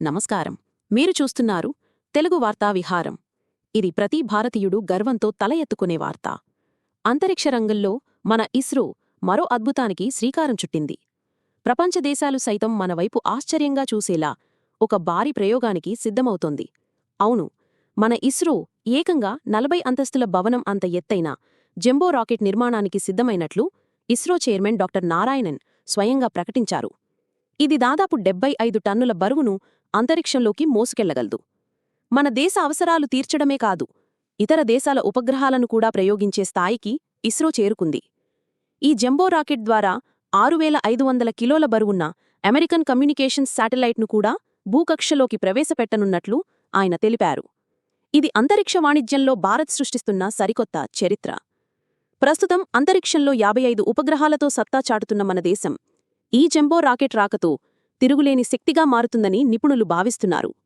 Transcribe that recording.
నమస్కారం. మీరు చూస్తున్నారు తెలుగు వార్తా విహారం. ఇది ప్రతి భారతీయుడు గర్వంతో తల ఎత్తుకునే వార్త. అంతరిక్ష రంగంలో మన ఇస్రో మరో అద్భుతానికి శ్రీకారం చుట్టింది. ప్రపంచ దేశాలు సైతం మనవైపు ఆశ్చర్యంగా చూసేలా ఒక భారీ ప్రయోగానికి సిద్ధమవుతోంది. అవును మన ఇస్రో ఏకంగా నలభై అంతస్తుల భవనం అంత ఎత్తైన జంబో రాకెట్ నిర్మాణానికి సిద్ధమైనట్లు ఇస్రో చైర్మన్ డాక్టర్ నారాయణన్ స్వయంగా ప్రకటించారు. ఇది దాదాపు డెబ్బై ఐదు టన్నుల బరువును అంతరిక్షంలోకి మోసుకెళ్ళగలదు. మన దేశ అవసరాలు తీర్చడమే కాదు ఇతర దేశాల ఉపగ్రహాలను కూడా ప్రయోగించే స్థాయికి ఇస్రో చేరుకుంది. ఈ జంబో రాకెట్ ద్వారా ఆరు వేల ఐదు వందల కిలోల బరువున్న అమెరికన్ కమ్యూనికేషన్స్ శాటిలైట్ను కూడా భూకక్షలోకి ప్రవేశపెట్టనున్నట్లు ఆయన తెలిపారు. ఇది అంతరిక్ష వాణిజ్యంలో భారత్ సృష్టిస్తున్న సరికొత్త చరిత్ర. ప్రస్తుతం అంతరిక్షంలో యాభై ఐదు ఉపగ్రహాలతో సత్తా చాటుతున్న మన దేశం ఈ జంబో రాకెట్ రాకతో తిరుగులేని శక్తిగా మారుతుందని నిపుణులు భావిస్తున్నారు.